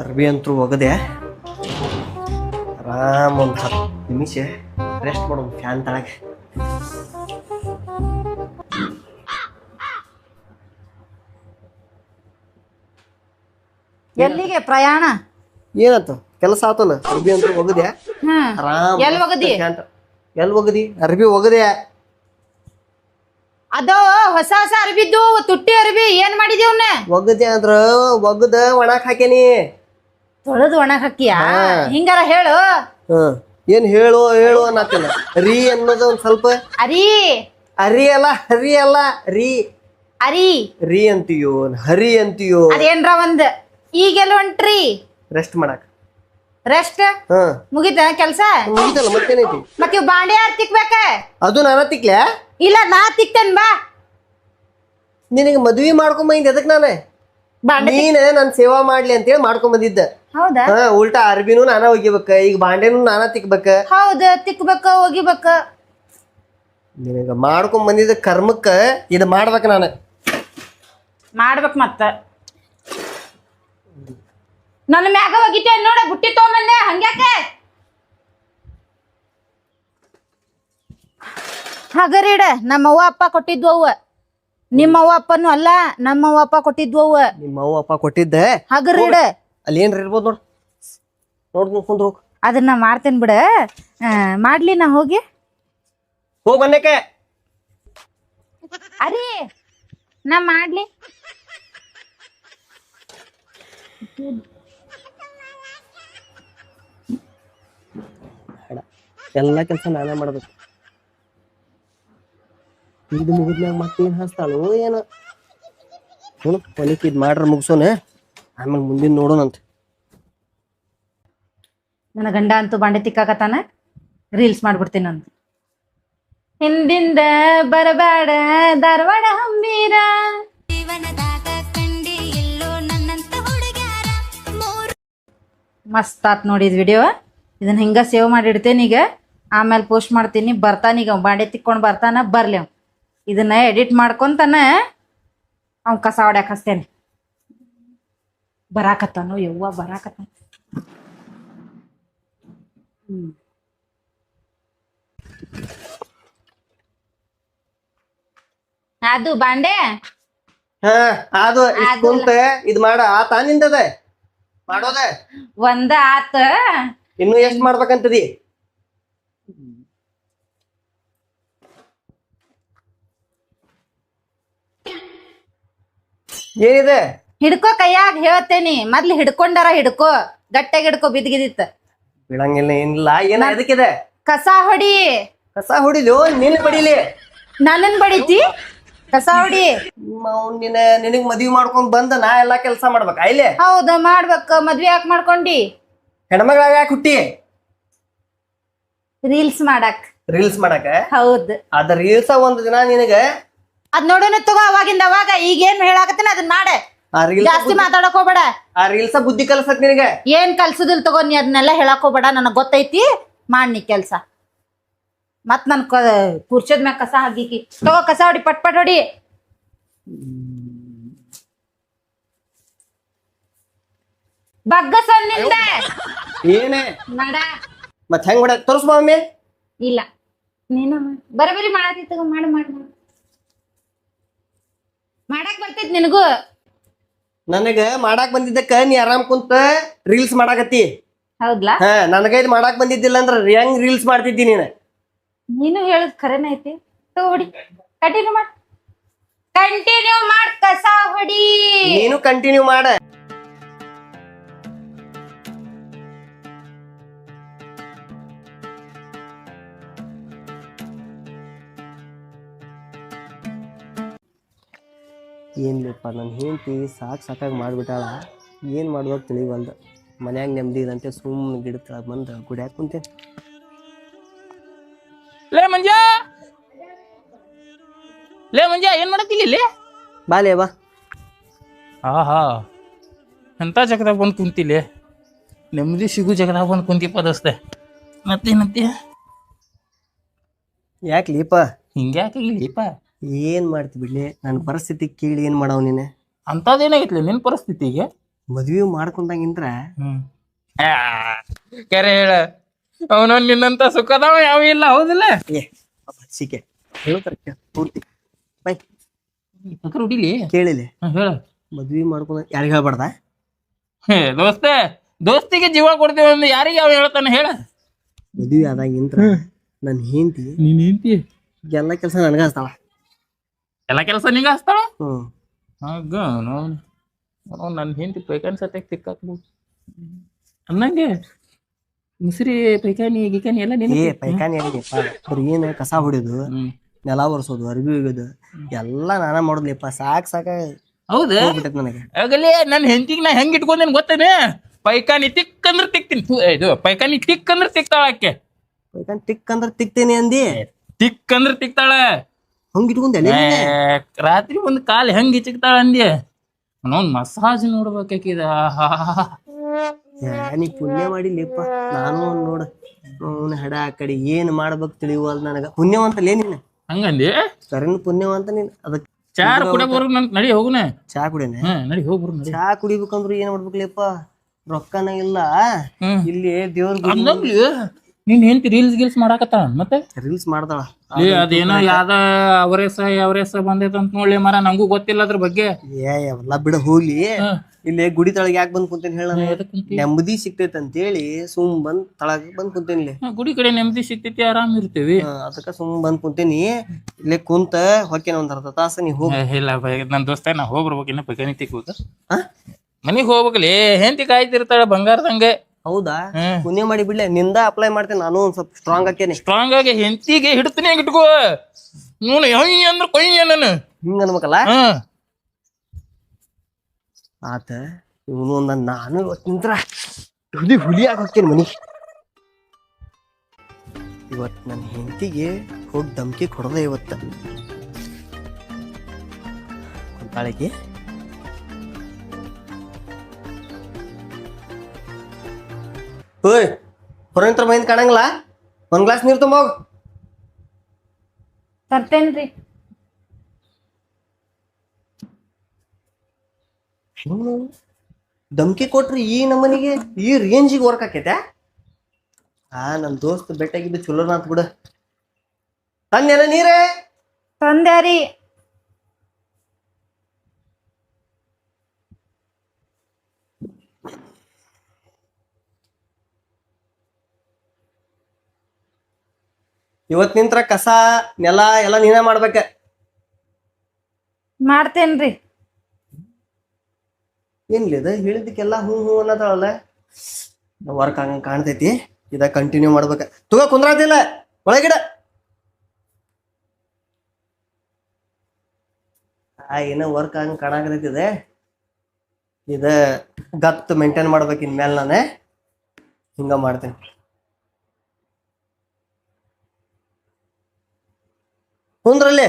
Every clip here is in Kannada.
ಅರ್ಬಿ ಅಂತೂ ಒಗದೆ. ಆರಾಮ್ ಒಂದು ಹತ್ತು ನಿಮಿಷ ರೆಸ್ಟ್ ಮಾಡೋದು ಫ್ಯಾನ್ ತಳಗೆ. ಎಲ್ಲಿಗೆ ಪ್ರಯಾಣ? ಏನಂತ? ಕೆಲಸ ಆತಲ್ಲ ಅರ್ಬಿ ಅಂತೂ ಒಗದೆ. ಆರಾಮ್ ಎಲ್ ಒಗದಿ? ಎಲ್ಲಿ ಒಗದಿ? ಅರ್ಬಿ ಒಗದೆ. ಅದು ಹೊಸ ಹೊಸ ಅರ್ಬಿದ್ದು ತುಟ್ಟಿ ಅರ್ಬಿ ಏನ್ ಮಾಡಿದೀವ್ನ ಒಗ್ಗದೆ ಅಂದ್ರ ಒಗ್ಗದ ಒಣಕ್ ಹಾಕೇನಿ ತೊಳೆದು ಒಣಕ್ ಹಾಕಿಯ? ಹಿಂಗಾರ ಹೇಳು. ಹ್ಮ್ ಏನ್ ಹೇಳು ಹೇಳು ಅನ್ನತ್ತಿಲ್ಲ. ರೀ ಅನ್ನೋದು ಒಂದ್ ಸ್ವಲ್ಪ. ಅರಿ. ಅರಿ ಅಲ್ಲ ಹರಿ ಅಲ್ಲ ರೀ. ಅರಿ. ರೀ ಅಂತೀಯೋ ಹರಿ ಅಂತೀಯೋ. ಅದೇನ್ರ ಒಂದ್? ಈಗೆಲ್ಲ ಹೊಂಟ್ರಿ ರೆಸ್ಟ್ ಮಾಡಕ್. ರೆಸ್ಟ್ ಮುಗಿತ ಕೆಲ್ಸ? ಮುಗಿತಲ್ಲ ಮತ್ತೇನೈತಿ? ಮತ್ತೆ ಇವ್ ಬಾಂಡೆ ಯಾರು ತಿಕ್ಬೇಕ? ಅದು ನಾನ ತಿಕ್ಲೆ? ಇಲ್ಲ ನಾ ತಿಕ್ತೇನ್ ಬಾ. ನಿನಗೆ ಮದ್ವಿ ಮಾಡ್ಕೊಂಬಂದ್ ಎದಕ್ ನಾನೇ ನಾನು. ಬಾಂಡೆ ನೀನ್ ನನ್ ಸೇವಾ ಮಾಡ್ಲಿ ಅಂತೇಳಿ ಹೇಳಿ ಬಂದಿದ್ದೆ. ಹೌದಾ? ಹಾ ಉಲ್ಟಾ ಅರ್ಬಿನೂ ನಾನ ಒಗಿಬೇಕ ಈಗ ಬಾಂಡೆನೂ ನಾನ ತಿಕ್ಬೇಕ. ಹೌದ ತಿಕ್ಬೇಕ ಒಗಿಬೇಕ ನಿನಗ ಮಾಡ್ಕೊಂಡ್ ಬಂದಿದ್ದ ಕರ್ಮಕ್ಕ ಇದು ಮಾಡ್ಬೇಕ ನಾನು. ಮಾಡ್ಬೇಕ ಮತ್ತ. ನನ್ನ ಮ್ಯಾಗ ಹೋಗಿದ್ದೆ ನೋಡ ಬುಟ್ಟಿ ತಗೊಂಬಂದೆ ಹಂಗ್ಯಾಕೆ? ಹಗರಿಡ ನಮ್ಮ ಅವ್ವ ಅಪ್ಪ ಕೊಟ್ಟಿದ್ವು ಅವ ನಿಮ್ಮ ಅವ್ವ ಅಪ್ಪನು ಅಲ್ಲ ನಮ್ಮ ಅವ್ವ ಅಪ್ಪ ಕೊಟ್ಟಿದ್ವು ಅವ ನಿಮ್ಮ ಅವ್ವ ಅಪ್ಪ ಕೊಟ್ಟಿದ್ದೆ. ಹಗರಿಡ. ಅಲ್ಲಿ ಏನ್ರಿ ಇರ್ಬೋದು ನೋಡ್. ನೋಡ್ ಕುಂದ್ರು. ಹೋಗ್ ಅದನ್ನ ಮಾಡ್ತೇನೆ ಬಿಡ. ಆ, ಮಾಡ್ಲಿ ನಾ ಹೋಗಿ. ಹೋಗ್ ಬಂದಕ್ಕೆ ಅರಿ ನಾ ಮಾಡ್ಲಿ. ಎಲ್ಲ ಎಲ್ಲಾ ಕೆಲಸ ನಾನೇ ಮಾಡ್ಬೇಕು. ಇದು ಮುಗಿದ್ಮ್ಯಾಗ ಮತ್ತೇನ್ ಹಚ್ತಾಳು ಏನು. ನೋಡು ಹೊಲಿಕ್ ಇದ್ ಮಾಡ್ರ ಮುಗಿಸೋನೆ. ಆಮೇಲೆ ಮುಂದಿನ ನೋಡೋಣಂತ ನನ್ನ ಗಂಡ ಅಂತೂ ಬಾಂಡೆ ತಿಕ್ಕಾಕತಾನ ರೀಲ್ಸ್ ಮಾಡ್ಬಿಡ್ತೀನಿ ನಾನು ಹಿಂದಿಂದ ಬರಬೇಡ ಧಾರವಾಡ ಹಂಬೀರ. ಮಸ್ತ್ ಆತ್ ನೋಡಿ ಇದು ವಿಡಿಯೋ. ಇದನ್ನ ಹಿಂಗ ಸೇವ್ ಮಾಡಿ ಇಡ್ತೇನೆ ಈಗ. ಆಮೇಲೆ ಪೋಸ್ಟ್ ಮಾಡ್ತೀನಿ. ಬರ್ತಾನೀಗ ಬಾಂಡೆ ತಿಕ್ಕೊಂಡು ಬರ್ತಾನ. ಬರ್ಲಿ ಇದನ್ನ ಎಡಿಟ್ ಮಾಡ್ಕೊಂತಾನ ಅವ್ ಕಸ ಹೊಡ್ಯಾಕ ಹಸ್ತೇನೆ. ಬರಾಕತ್ತಾನು ಯವ್ವ ಬರಾಕತ್ತ ಹ್ಮ್. ಅದು ಬಾಂಡೆ? ಹಾ ಅದು ಇಷ್ಟ್ ಅದು ಕುಂತ ಇದ್ ಮಾಡ ಆತ ನಿಂದದೆ. ಮಾಡೋದ? ಒಂದ ಆತ. ಇನ್ನು ಎಷ್ಟ್ ಮಾಡ್ಬೇಕಂತದಿ? ಏನಿದೆ? ಹಿಡ್ಕೋ ಕೈಯಾಗ ಹೇಳ್ತೇನಿ. ಮೊದ್ಲು ಹಿಡ್ಕೊಂಡಾರ ಹಿಡ್ಕೋ. ಗಟ್ಟಿಯಾಗಿ ಹಿಡ್ಕೋ ಬಿದ್ಗಿದಿತ್ತ. ಬಿಡಂಗಿಲ್ಲ ಏನಿಲ್ಲ. ಏನ ಎದಕ್ಕಿದೆ? ಕಸ ಹೊಡಿ. ಕಸ ಹೊಡಿಲು ನಿನ್ ಬಡಿಲಿ. ನನ್ನನ್ ಬಡಿತಿ? ಕಸ ಹೊಡಿ. ನಿನ್ನ ನಿನಗ್ ಮದ್ವಿ ಮಾಡ್ಕೊಂಡ್ ಬಂದ ನಾ ಎಲ್ಲಾ ಕೆಲಸ ಮಾಡ್ಬೇಕ ಇಲ್ಲೇ ಹೌದ ಮಾಡ್ಬೇಕ. ಮದ್ವಿ ಯಾಕೆ ಮಾಡ್ಕೊಂಡಿ? ಹೆಣ್ಮಗಳ ಯಾಕೆ ಹುಟ್ಟಿ? ರೀಲ್ಸ್ ಮಾಡಕ್. ರೀಲ್ಸ್ ಮಾಡಕ? ಹೌದ್. ಅದ ರೀಲ್ಸ ಒಂದ್ ದಿನ ನಿನಗ ಅದ್ ನೋಡೋಣ ತಗೋ ಅವಾಗಿಂದ ಅವಾಗ ಈಗ ಈಗೇನ್ ಹೇಳಾಕತ್ತೇನ ಅದನ್ನ ಮಾಡೆ. ಆ ರೀಲ್ಸ್ ಜಾಸ್ತಿ ಮಾತಾಡಕ್ ಹೋಗ್ಬೇಡ. ಆ ರೀಲ್ಸ ಬುದ್ಧಿ ಕಲ್ಸಕ್ ನಿನಗೆ? ಏನ್ ಕಲ್ಸುದಿಲ್ ತಗೋ ನೀ ಅದನ್ನೆಲ್ಲ ಹೇಳಕ್ ಹೋಗ್ಬೇಡ ನನಗ್ ಗೊತ್ತೈತಿ ಮಾಡ್ ನೀ ಕೆಲ್ಸ. ಮತ್ ನನ್ ಕುರ್ಚದ ಮ್ಯಾಗ ಕಸ ಹಾಕಿಕಿ. ತಗೋ ಕಸ ಹೊಡಿ ಪಟ್ ಪಟ್ ಹೊಡಿ. ಬಗ್ಗ ಏನೇ? ನಡ. ಮತ್ ಹೆಂಗ್ ಹೊಡ ತೋರ್ಸ್ ಒಮ್ಮೆ ಇಲ್ಲ. ನೀನು. ಬರಬರಿ ಮಾಡತಿ ತಗೋ ಮಾಡು ಮಾಡು ಮಾಡು. ಮಾಡಕ್ ಬರ್ತೈತಿ ನಿನಗೂ? ನನಗ ಮಾಡಾಕ್ ಬಂದಿದ್ದಕ್ಕ ನೀ ಆರಾಮ್ ಕುಂತ ರೀಲ್ಸ್ ಮಾಡಾಕತ್ತಿ. ಹೌದ್ಲಾ? ಹಾ ನನಗ ಇದ್ ಮಾಡಾಕ್ ಬಂದಿದ್ದಿಲ್ಲ ಅಂದ್ರ ಹೆಂಗ್ ರೀಲ್ಸ್ ಮಾಡ್ತಿದ್ದಿ ನೀನ್? ನೀನು ಹೇಳದ್ ಖರೇನ ಐತಿ. ಹೊಡಿ. ಕಂಟಿನ್ಯೂ ಮಾಡ್. ಕಂಟಿನ್ಯೂ ಮಾಡ್ ಕಸ ಹೊಡಿ. ನೀನು ಕಂಟಿನ್ಯೂ ಮಾಡ. ಏನ್ಲಿಪ್ಪ ನನ್ನ ಹೆಂಡತಿ ಸಾಕು ಸಾಕಾಗಿ ಮಾಡಿಬಿಟ್ಟಾಳ. ಏನು ಮಾಡ್ಬೇಕು ತಿಳಿವಲ್ದು. ಮನ್ಯಾಗ ನೆಮ್ಮದಿ ಇದಂತೆ ಸುಮ್ಮನೆ ಗಿಡ ಕೆಳಗೆ ಬಂದು ಗುಡ್ಯಾಕ ಕುಂತೇನೆ. ಲೇ ಮಂಜ! ಲೇ ಮಂಜ ಏನು ಮಾಡತ್ತಿಲ್ಲ ಲೇ ಬಾಲೇ ಬಾ. ಆಹಾ ಎಂಥ ಜಗದಾಗ ಬಂದು ಕುಂತಿಲೆ? ನೆಮ್ಮದಿ ಸಿಗು ಜಗದಾಗ ಬಂದು ಕುಂತಿಪ್ಪ ದೋಸ್ತೆ ಮತ್ತೇನಂತೆ ಯಾಕೆ ಲೀಪ? ಹಿಂಗ್ಯಾಕೆ ಇಲ್ಲಿಪ್ಪ ಏನ್ ಮಾಡ್ತಿ ಬಿಡ್ಲಿ? ನನ್ನ ಪರಿಸ್ಥಿತಿ ಕೇಳಿ ಏನ್ ಮಾಡವ್ ನೀನೆ? ಅಂತದೇನಾಗಿತ್ಲಿ ನಿನ್ ಪರಿಸ್ಥಿತಿಗೆ? ಮದ್ವಿ ಮಾಡ್ಕೊಂಡಂಗಿಂದ್ರ? ಆ, ಕರೆ ಹೇಳ. ಅವನು ನಿನ್ನಂತ ಸುಖದವ ಯಾವ ಇಲ್ಲ ಹೌದಿಲ್ಲ? ಏ ಸಿಕೆ. ಹೇಳ್ತಾರೆ ಕೇಳ್, ಪೂರ್ತಿ. ಬೈ. ಪಕ್ಕರ್ ಹುಡಿಲಿ? ಕೇಳಿಲಿ. ಹೇಳ. ಮದ್ವಿ ಮಾಡ್ಕೊಂಡ ಯಾರಿಗ ಹೇಳ್ಬಾರ್ದ? ಹೇ ದೋಸ್ತ ದೋಸ್ತಿಗೆ ಜೀವ ಕೊಡ್ತೀವಿ ಅಂದ್ರೆ ಯಾರಿಗೆ ಯಾವ ಹೇಳ್ತಾನೆ? ಹೇಳ. ಮದ್ವಿ ಆದಾಗಿಂದ್ರ ನನ್ನ ಹೆಂಡತಿ ನೀನ್ ಹೆಂತಿ ಎಲ್ಲ ಕೆಲಸ ನನಗೆ ಹಚ್ತಾಳ. ಎಲ್ಲ ಕೆಲಸ ನಿಂಗ ಹಚ್ತಾಳ ಹ್ಮ್. ಹಾಗ ನನ್ನ ಹೆಂಡತಿ ಪೈಕಾನಿ ಸತ್ಯಾಗ ತಿಕ್ಕಾಕ್ಬೋದು ಅನ್ನಂಗೆ? ಮುಸ್ರಿ ಪೈಕಾನಿ ಗಿಕಾನಿ ಎಲ್ಲ ನೀನು ಏ ಪೈಖಾನಿ ಆಗಿದೆಪ್ಪ ಅವ್ರ ಏನ್ ಕಸ ಹೊಡಿಯೋದು ನೆಲ ಒರೆಸೋದು ಅರ್ಬಿ ಒಗ್ಯೋದು ಎಲ್ಲ ನಾನ ಮಾಡೋದ್ಲಿಪ್ಪ ಸಾಕ್ ಸಾಕ ಹೌದು? ನನಗೆ. ಆಗಲೇ ನನ್ನ ಹೆಂಡತಿಗೆ ನಾ ಹೆಂಗ್ ಇಟ್ಕೊಂಡೇನು ಗೊತ್ತೇನೆ? ಪೈಕಾನಿ ತಿಕ್ ಅಂದ್ರೆ ತಿಕ್ತೀನಿ ಇದು ಪೈಕಾನಿ ತಿಕ್ ಅಂದ್ರೆ ತಿಕ್ತಾಳ ಆಕೆ. ಪೈಕಾನಿ ತಿಕ್ ಅಂದ್ರೆ ತಿಕ್ತೇನೆ ಅಂದಿ? ತಿಕ್ ಅಂದ್ರೆ ತಿಕ್ತಾಳ. ಹಂಗ ಇಟ್ಕೊಂಡೆ ಏ, ರಾತ್ರಿ ಒಂದು ಕಾಲ್ ಹೆಂಗ್ ಇಚ್ಚಕ್ತಾಳ ಅಂದ್ಯ? ನೋಡ್ ಮಸಾಜ್ ನೋಡ್ಬೇಕಾಕಿದ ನೀ ಪುಣ್ಯ ಮಾಡಿಲಿಪ್ಪ. ನಾನು ನೋಡ ಅವನ ಹಡ ಆ ಕಡೆ ಏನ್ ಮಾಡ್ಬೇಕ್ ತಿಳಿಯುವಲ್ ನನಗ. ಪುಣ್ಯವಂತಲೇ ನೀನ್. ಹಂಗಂದಿ ಸರಿನ ಪುಣ್ಯವಂತ ನೀನ್. ಅದ ಚಾ ಕುಡ ಬರು ನನ್ ನಡಿ ಹೋಗುನ. ಚಾ ಕುಡಿಯನೆ? ನಡಿ ಹೋಗ್ಬರು ನಡಿ. ಚಾ ಕುಡಿಬೇಕಂದ್ರು ಏನ್ ಮಾಡ್ಬೇಕ್ಲಿಪ್ಪ? ರೊಕ್ಕನ ಇಲ್ಲ. ಇಲ್ಲಿ ದೇವ್ರ ನೀನ್ ಹೆಂಡತಿ ರೀಲ್ಸ್ ಗೀಲ್ಸ್ ಮಾಡಾಕತ್ತಾಳ ಮತ್ತೆ? ರೀಲ್ಸ್ ಮಾಡ್ತಾಳ ಏ ಅದೇನೋ ಯಾವ್ದ ಅವರೇಸ ಅವರೇಸ ಬಂದೈತೆ ಅಂತ ನೋಡ್ಲಿ ಮರ ನಂಗೂ ಗೊತ್ತಿಲ್ಲ ಅದ್ರ ಬಗ್ಗೆ. ಏ ಎಲ್ಲ ಬಿಡ ಹೋಗ್ಲಿ. ಇಲ್ಲಿ ಗುಡಿ ತಳಗ ಯಾಕೆ ಬಂದ್ ಕುಂತೇನಿ ಹೇಳ ನೆಮ್ಮದಿ ಕುಂತಿ? ಅಂತ ಹೇಳಿ ಅಂತೇಳಿ ಸುಮ್ ಬಂದ್ ತಳಗ ಬಂದ್ ಕುಂತೇನಿ ಇಲ್ಲಿ. ಗುಡಿ ಕಡೆ ನೆಮ್ಮದಿ ಸಿಗ್ತೈತಿ ಆರಾಮ್ ಇರ್ತೀವಿ. ಅದಕ್ಕ ಸುಮ್ ಬಂದ್ ಕುಂತೇನಿ. ಇಲ್ಲೇ ಕುಂತ ಹೊಕ್ಕೇನ ಒಂದ್ ಅರ್ಧ ತಾಸ ನೀ ಹೋಗ. ಇಲ್ಲ ನನ್ ದೋಸ್ತ ನಾ ಹೋಗ್ಬರ್ಬೇಕಿನ್ನ ತಿಕ್ಬೇಕು ಆ? ಮನಿಗ್ ಹೋಗ್ಬೇಕಲ್ಲಿ ಹೆಂತಿ ಕಾಯ್ತಿರ್ತಾಳ ಬಂಗಾರದಂಗೆ ಹೌದಾ. ಪುಣ್ಯ ಮಾಡಿ ಬಿಡ್ಲೆ ನಿಂದ ಅಪ್ಲೈ ಮಾಡ್ತೇನೆ ನಾನು ಒಂದ್ ಸ್ವಲ್ಪ ಸ್ಟ್ರಾಂಗ್ ಆಕೇನಿ ಸ್ಟ್ರಾಂಗ್ ಆಗಿ ಹೆಂಡತಿಗೆ ಹಿಡ್ತೀನಿ ಇಟ್ಕೋ. ನೋಡು ಹೆಂಗ್ ಅಂದ್ರೆ ಕೊಯ್ಯ ನಾನು ಹಿಂಗ ಅನ್ಬೇಕಲ್ಲ? ಹಾ. ಆತ ಇವನು ಒಂದ ನಾನು ಇವತ್ತು ನಿಂತ್ರ ಹುಲಿ ಹುಲಿ ಹಾಕೇನಿ ಮನಿ? ಇವತ್ ನನ್ನ ಹೆಂಡತಿಗೆ ಹೋಗಿ ಧಮ್ಕಿ ಕೊಡದೆ ಇವತ್ತು. ಕೊಂತಾಳಿಗೆ ಓಯ್ ಹೊರನಿಂತ್ರ ಮೈಂದ್ ಕಾಣಂಗಿಲ್ಲ? ಒಂದ್ ಗ್ಲಾಸ್ ನೀರು ತುಂಬ ತರ್ತೇನ್ರಿ. ಧಮ್ಕಿ ಕೊಟ್ರಿ ಈ ನಮ್ಮನಿಗೆ ಈ ರೇಂಜಿಗೆ ವರ್ಕ್ ಆಕೈತೆ? ಆ ನಮ್ ದೋಸ್ತ್ ಬೆಟ್ಟಾಗಿದ್ದು ಚಲೋ ನಾತ್ ಬಿಡ. ತಂದೇನ ನೀರೇ? ತಂದ್ಯಾರಿ. ಇವತ್ ನಿಂತ್ರ ಕಸ ನೆಲ ಎಲ್ಲ ನೀನ ಮಾಡ್ಬೇಕ. ಮಾಡ್ತೇನ್ರಿ. ಏನ್ಲಿ ಅದ ಹೂ ಹೂ ಅನ್ನತಾಳಲ್ಲ ವರ್ಕ್ ಹಂಗ ಕಾಣ್ತೈತಿ. ಇದ ಕಂಟಿನ್ಯೂ ಮಾಡ್ಬೇಕ. ತುಗ ಕುಂದ್ರಾತಿಲ್ಲ. ಒಳಗಿಡ. ಆ ಏನೋ ವರ್ಕ್ ಹಂಗ ಕಾಣಾಕತೈತಿದೆ ಇದ ಗತ್ ಮೇಂಟೈನ್ ಮಾಡ್ಬೇಕು ಇನ್ಮೇಲೆ ನಾನೇ. ಹಿಂಗ ಮಾಡ್ತೇನೆ. ಕುಂದ್ರಲ್ಲಿ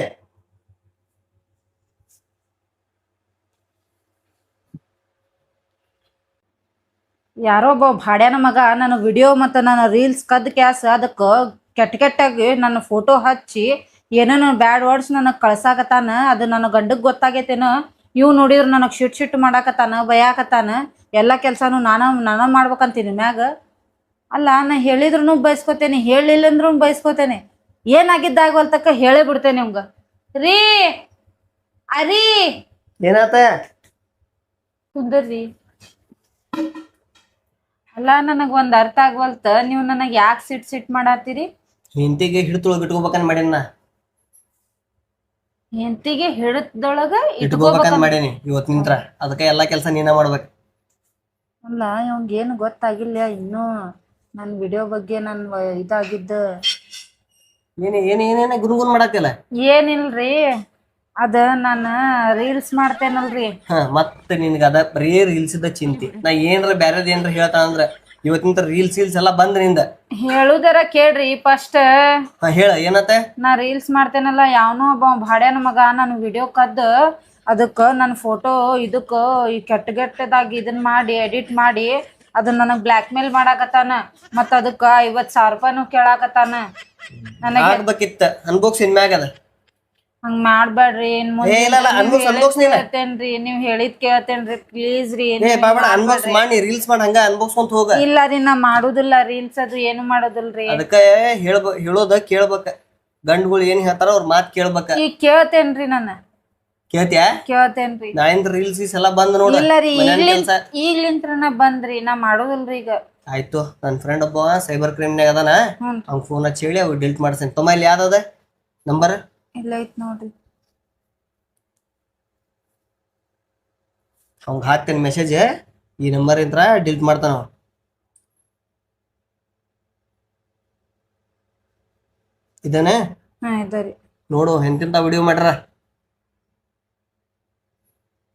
ಯಾರೋ ಒಬ್ಬ ಭಾಡ್ಯಾನ ಮಗ, ನನ್ನ ವಿಡಿಯೋ ಮತ್ತು ನನ್ನ ರೀಲ್ಸ್ ಕದ್ ಕ್ಯಾಸ್, ಅದಕ್ಕೆ ಕೆಟ್ಟ ಕೆಟ್ಟಾಗಿ ನನ್ನ ಫೋಟೋ ಹಚ್ಚಿ ಏನೇನು ಬ್ಯಾಡ್ ವರ್ಡ್ಸ್ ನನಗೆ ಕಳ್ಸಾಕತ್ತಾನ, ಅದು ನನ್ನ ಗಂಡಗೆ ಗೊತ್ತಾಗೈತೇನೋ, ಇವ್ ನೋಡಿದ್ರೆ ನನಗೆ ಶಿಟ್ ಶಿಟ್ ಮಾಡಾಕತ್ತಾನ, ಬಯಾಕತ್ತಾನ, ಎಲ್ಲ ಕೆಲಸನೂ ನಾನು ನಾನು ಮಾಡ್ಬೇಕಂತೀನಿ ಮ್ಯಾಗ. ಅಲ್ಲ, ನಾ ಹೇಳಿದ್ರು ಬಯಸ್ಕೋತೇನೆ ಹೇಳಿಲ್ಲ ಅಂದ್ರೂ ಬಯಸ್ಕೋತೇನೆ ಏನಾಗಿದ್ದಾಗವಲ್ತಕ್ಕ ಹೇಳೇ ಬಿಡ್ತೇನೆ ನಿಮ್ಗ ರೀ ಅರಿ. ಏನಾತ? ಕುಂದರ್ರಿ. ಅಲ್ಲ ನನಗ್ ಒಂದ್ ಅರ್ಥ ಆಗ್ವಲ್ತ. ನೀವು ನನಗ್ ಯಾಕೆ ಸಿಟ್ ಸಿಟ್ ಮಾಡತ್ತೀರಿ? ಹಿಂತಿಗೆ ಹಿಡ್ತೊಳಗ ಇಟ್ಕೋಬೇಕನ್ ಮಾಡೇನ ಹೆಂಡತಿಗೆ ಹಿಡಿದೊಳಗ ಇಟ್ಕೋಬೇಕನ್ ಮಾಡೇನಿ ಇವತ್ ನಿಂತ್ರ. ಅದಕ್ಕೆ ಎಲ್ಲಾ ಕೆಲಸ ನೀನ ಮಾಡ್ಬೇಕು. ಅಲ್ಲ ಇವಂಗೇನು ಗೊತ್ತಾಗಿಲ್ಲ ಇನ್ನೂ ನನ್ ವಿಡಿಯೋ ಬಗ್ಗೆ ನನ್ ಇದಾಗಿದ್ದ ಏನೇ ಏನ್ ಏನೇನ ಗುರುಗುನ್ ಮಾಡತ್ತಿಲ್ಲ ಏನಿಲ್ರಿ? ಅದ ನಾನು ರೀಲ್ಸ್ ಮಾಡ್ತೇನಲ್ರಿ. ಹಾ ಮತ್ತೆ ನಿನ್ಗ ಅದ ಬರೀ ರೀಲ್ಸ್ ಇದ್ದ ಚಿಂತಿ. ನಾ ಏನ್ರ ಬ್ಯಾರೇದ್ ಏನ್ರ ಹೇಳ್ತಾ ಅಂದ್ರ ಇವತ್ತಿನ ರೀಲ್ಸ್ ಗೀಲ್ಸ್ ಎಲ್ಲಾ ಬಂದ್ನಿಂದ. ಹೇಳುದರ ಕೇಳ್ರಿ ಫಸ್ಟ್ ಹಾ ಹೇಳ ಏನತ್ತ? ನಾ ರೀಲ್ಸ್ ಮಾಡ್ತೇನಲ್ಲ ಯಾವನೋ ಒಬ್ಬ ಭಾಡ್ಯಾನ ಮಗ ನನ್ನ ವಿಡಿಯೋ ಕದ್ದ ಅದಕ್ಕ ನನ್ನ ಫೋಟೋ ಇದಕ್ಕ ಈ ಕೆಟ್ಟ ಕೆಟ್ಟದಾಗಿ ಇದನ್ನ ಮಾಡಿ ಎಡಿಟ್ ಮಾಡಿ ಅದನ್ನ ನನಗ್ ಬ್ಲ್ಯಾಕ್ ಮೇಲ್ ಮಾಡಾಕತ್ತಾನ. ಮತ್ತ ಅದಕ್ಕ ಐವತ್ ಸಾವಿರ ರೂಪಾಯಿನೂ ಕೇಳಾಕತ್ತಾನ. ನನಗೆ ಆಗ್ಬೇಕಿತ್ತ. ಅನ್ಬೋಕ್ಸ್ ಮ್ಯಾಗ ಅದ. ಹಂಗ ಮಾಡ್ಬೇಡ್ರಿ ಏನ್ ಏ, ಇಲ್ಲ, ಇಲ್ಲ, ನೀನ. ಕೇಳ್ತೇನ್ರಿ ನೀವ್ ಹೇಳಿದ್ ಕೇಳ್ತೇನ್ರಿ ಪ್ಲೀಸ್ ರೀ ಏ ಅನ್ಬಾಕ್ಸ್ ಮಾಡಿ ರೀಲ್ಸ್ ಮಾಡಿ ಹಂಗ ಅನ್ಬಾಕ್ಸ್ಕೊಂತ ಹೋಗ. ಇಲ್ಲ ರೀ ನಾ ಮಾಡುದಿಲ್ಲ ರೀಲ್ಸ್ ಅದು ಏನು ಮಾಡೋದಿಲ್ರಿ. ಅದಕ್ಕ ಹೇಳ್ಬ ಹೇಳೋದ ಕೇಳ್ಬೇಕ. ಗಂಡುಗಳು ಏನ್ ಹೇಳ್ತಾರ ಅವ್ರ ಮಾತ್ ಕೇಳ್ಬೇಕ. ಈಗ ಕೇಳ್ತೇನ್ರಿ ನಾನು. ಕೇಳ್ತ್ಯಾ? ಕೇಳ್ತೇನ್ರಿ. ನಾಯಿಂದ ರೀಲ್ಸ್ ಗೀಸ್ ಎಲ್ಲ ಬಂದ್ ನೋಡ. ಇಲ್ಲ ರೀ ಮನ್ಯಾನ್ ಕೆಲ್ಸ. ಈಗ್ಲಿಂತ್ರನ ಬಂದ್ರಿ ನಾ ಮಾಡೋದಿಲ್ರಿ ಈಗ. ಆಯ್ತು ನನ್ ಫ್ರೆಂಡ್ ಒಬ್ಬ ಸೈಬರ್ ಕ್ರೈಮ್ನಾಗ ಅದಾನ. ಹ್ಞೂ ಅವ್ನ ಫೋನ್ ಹಚ್ಚಿ ಹೇಳಿ ಅವ್ ಡಿಲೀಟ್ ಮಾಡ್ಸೇನೆ. ತಮ್ಮ ಇಲ್ಲಿ ಯಾವ್ದದ ನಂಬರ್ ಇಲ್ಲ ಐತ್ ನೋಡ್ರಿ. ಅವ್ಗ ಹಾಕ್ತೇನೆ ಮೆಸೇಜ್ ಈ ನಂಬರ್ ಇಂತ್ರ ಡಿಲೀಟ್ ಮಾಡ್ತಾನ ಅವ ಇದಾನೆ? ಹಾ ಇದರಿ ನೋಡು ಎಂತಿಂತ ವಿಡಿಯೋ ಮಾಡ್ರ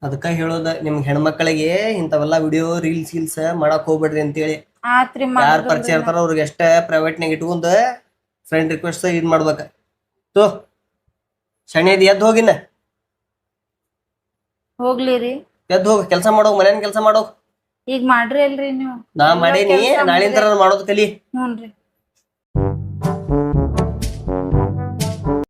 ಅದಕ್ಕ ಹೇಳೋದ ನಿಮ್ಗೆ ಹೆಣ್ಮಕ್ಳಿಗೆ ಇಂಥವೆಲ್ಲ ವಿಡಿಯೋ ರೀಲ್ಸ್ ಗೀಲ್ಸ್ ಮಾಡಕ್ ಹೋಗ್ಬೇಡ್ರಿ ಅಂತೇಳಿ. ಆತ್ರಿ ಯಾರು ಪರಿಚಯ ಇರ್ತಾರ ಅವ್ರಿಗೆ ಎಷ್ಟ ಪ್ರೈವೇಟ್ನಾಗ ಇಟ್ಕೊಂಡ್ ಫ್ರೆಂಡ್ ರಿಕ್ವೆಸ್ಟ್ ಇದ್ ಮಾಡ್ಬೇಕ. ತೋ ಶನಿದ್ ಎದ್ದು ಹೋಗಿನ? ಹೋಗ್ಲಿ ರೀ. ಎದ್ದು ಹೋಗ ಕೆಲಸ ಮಾಡೋಗ್ ಮನೇನ್ ಕೆಲಸ ಮಾಡೋಗ್. ಈಗ ಮಾಡ್ರಿ ಅಲ್ರಿ ನೀವು. ನಾ ಮಾಡೇನಿ ನಾಳಿಂದ ಮಾಡೋದ್ ಕಲಿ. ಹ್ಞೂನ್ರಿ.